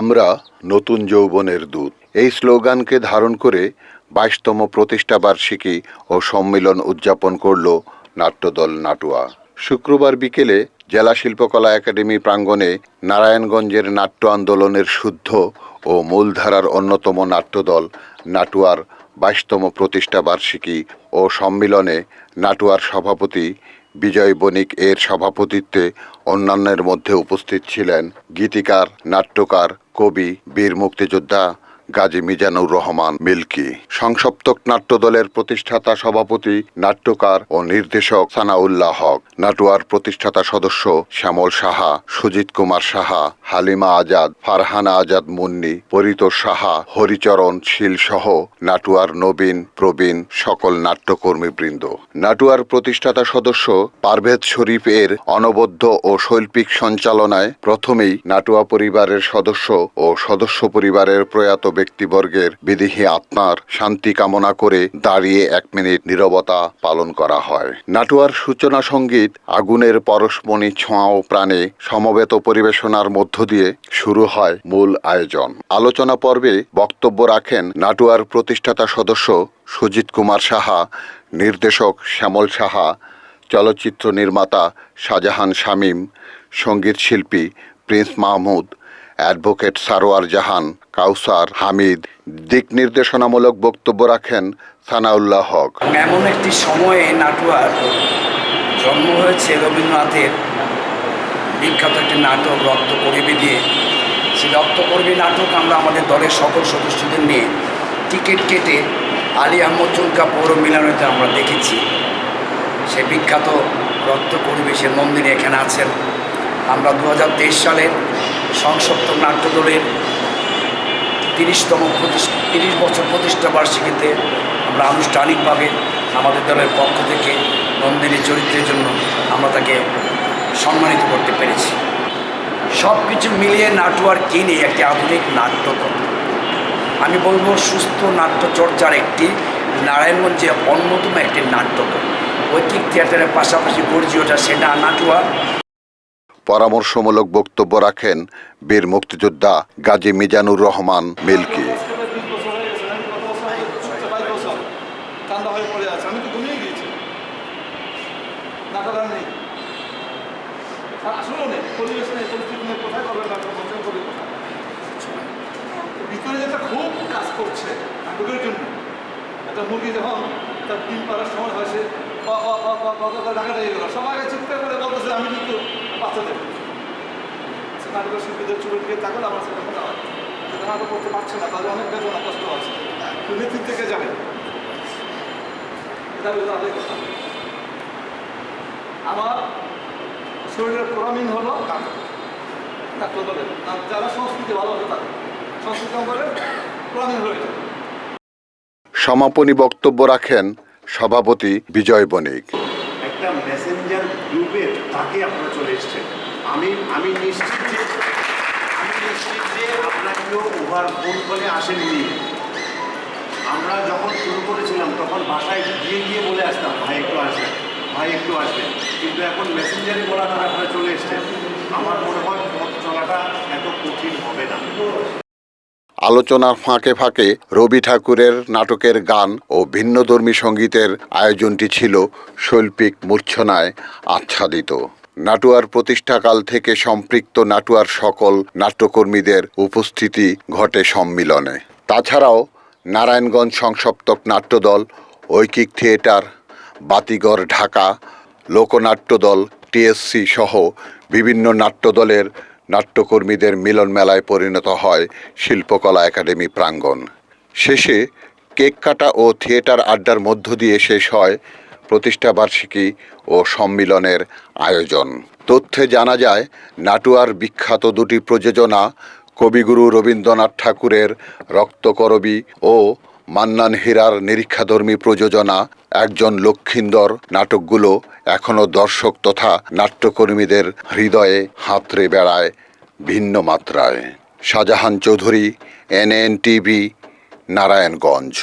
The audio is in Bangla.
আমরা নতুন যৌবনের দূত। এই স্লোগানকে ধারণ করে বাইশতম প্রতিষ্ঠা বার্ষিকী ও সম্মেলন উদযাপন করল নাট্যদল নাটুয়া। শুক্রবার বিকেলে জেলা শিল্পকলা একাডেমি প্রাঙ্গণে নারায়ণগঞ্জের নাট্য আন্দোলনের শুদ্ধ ও মূলধারার অন্যতম নাট্যদল নাটুয়ার বাইশতম প্রতিষ্ঠা বার্ষিকী ও সম্মিলনে নাটুয়ার সভাপতি বিজয় বণিক এর সভাপতিত্বে অন্যান্যের মধ্যে উপস্থিত ছিলেন গীতিকার, নাট্যকার, কবি, বীর মুক্তিযোদ্ধা গাজী মিজানুর রহমান মিল্কি। সংসপ্তক নাট্যদলের প্রতিষ্ঠাতা সভাপতি, নাট্যকার ও নির্দেশক সানাউল্লাহ হক। নাটুয়ার প্রতিষ্ঠাতা সদস্য শ্যামল সাহা, সুজিত কুমার সাহা, হালিমা আজাদ, ফারহানা আজাদ মুন্নি, পরিতোষ সাহা, হরিচরণ শীল সহ নাটুয়ার নবীন, প্রবীণ সকল নাট্যকর্মীবৃন্দ। নাটুয়ার প্রতিষ্ঠাতা সদস্য পারভেজ শরীফ এর অনবদ্য ও শৈল্পিক সঞ্চালনায় প্রথমেই নাটুয়া পরিবারের সদস্য ও সদস্য পরিবারের প্রয়াত ব্যক্তিবর্গের বিদেহী আত্মার শান্তি কামনা করে দাঁড়িয়ে এক মিনিট নীরবতা পালন করা হয়। নাটুয়ার সূচনা সংগীত আগুনের পরশমণি ছোঁয়া ও প্রাণে সমবেত পরিবেশনার মধ্য দিয়ে শুরু হয় মূল আয়োজন। আলোচনা পর্বে বক্তব্য রাখেন নাটুয়ার প্রতিষ্ঠাতা সদস্য সুজিত কুমার সাহা, নির্দেশক শ্যামল সাহা, চলচ্চিত্র নির্মাতা শাহজাহান শামীম, সংগীত শিল্পী প্রিন্স মাহমুদ অ্যাডভোকেট সারোয়ার জাহান, কাউসার, হামিদ, দিক নির্দেশনামূলক বক্তব্য রাখেন সানাউল্লাহ হক। এমন একটি সময়ে নাটুয়ার জন্ম হয়েছে রবীন্দ্রনাথের বিখ্যাত একটি নাটক, রক্তকর্মী দিয়ে। সেই রক্তকর্মী নাটক আমরা আমাদের দলের সকল সদস্যদের নিয়ে টিকিট কেটে আলী আহমদ চুলকা পৌর মিলনীতে আমরা দেখেছি। সে বিখ্যাত রক্তকর্মী, সে নন্দিনী এখানে আছেন। আমরা দু সালের সংসপ্ত নাট্যদলের তিরিশতম প্রতিষ্ঠা, তিরিশ বছর প্রতিষ্ঠা বার্ষিকীতে আমরা আনুষ্ঠানিকভাবে আমাদের দলের পক্ষ থেকে নন্দিনী চরিত্রের জন্য আমরা তাকে সম্মানিত করতে পেরেছি। সব কিছু মিলিয়ে নাটুয়ার কিনে একটি আধুনিক নাট্যকর আমি বলব সুস্থ নাট্যচর্চার একটি নারায়ণগঞ্জে অন্যতম একটি নাট্যকর ঐকিক থিয়েটারের পাশাপাশি গর্জি ওঠা সেটা নাটুয়া পরামর্শমূলক বক্তব্য রাখেন বীর মুক্তিযোদ্ধা গাজী মিজানুর রহমান মিল্কি হয়ে হয় সবাই করে বলতেছে আমি কিন্তু বাচ্চা দেব সে নাটকের শিল্পীদের চুলের দিকে তাকালে আমার সেটা মনে হয় সেটা করতে পারছে না, তাদের অনেক বেদনা কষ্ট আছে। নেতৃত্ব থেকে যাবে। এটা হলো তাদের কথা। আমার শরীরের হলো দলের যারা সংস্কৃতি ভালো তাদের। সংস্কৃতি হয়ে যাবে। সমাপনী বক্তব্য রাখেন সভাপতি বিজয় বণিক। একটা মেসেঞ্জার গ্রুপের তাকে আপনারা চলে এসছেন। আমি আমি নিশ্চিত যে, আমি নিশ্চিত যে আপনার কেউ ওভার ফোন কলে আসেননি আমরা যখন শুরু করেছিলাম, তখন বাসায় গিয়ে গিয়ে বলে আসতাম, ভাই, একটু আসবেন, ভাই, একটু আসবেন। কিন্তু এখন মেসেঞ্জারে বলা তারা আপনারা চলে এসছেন। আমার মনে হয় পথ চলাটা এত কঠিন হবে না। আলোচনার ফাঁকে ফাঁকে রবি ঠাকুরের নাটকের গান ও ভিন্নধর্মী সঙ্গীতের আয়োজনটি ছিল শৈল্পিক মূর্ছনায় আচ্ছাদিত। নাটুয়ার প্রতিষ্ঠাকাল থেকে সম্পৃক্ত নাটুয়ার সকল নাট্যকর্মীদের উপস্থিতি ঘটে সম্মিলনে। তাছাড়াও নারায়ণগঞ্জ সংসপ্তক নাট্যদল, ঐকিক থিয়েটার, বাতিগড় ঢাকা, লোকনাট্যদল, টিএসসি সহ বিভিন্ন নাট্যদলের নাট্যকর্মীদের মিলন মেলায় পরিণত হয় শিল্পকলা একাডেমি প্রাঙ্গণ। শেষে কেক কাটা ও থিয়েটার আড্ডার মধ্য দিয়ে শেষ হয় প্রতিষ্ঠাবার্ষিকী ও সম্মিলনের আয়োজন। তথ্যে জানা যায়, নাটুয়ার বিখ্যাত দুটি প্রযোজনা কবিগুরু রবীন্দ্রনাথ ঠাকুরের রক্তকরবী ও মান্নান হীরার নিরীক্ষাধর্মী প্রযোজনা একজন লক্ষিন্দর নাটকগুলো এখনও দর্শক তথা নাট্যকর্মীদের হৃদয়ে হাতড়ে বেড়ায় ভিন্ন মাত্রায়। শাহজাহান চৌধুরী, এনএনটিভি, নারায়ণগঞ্জ।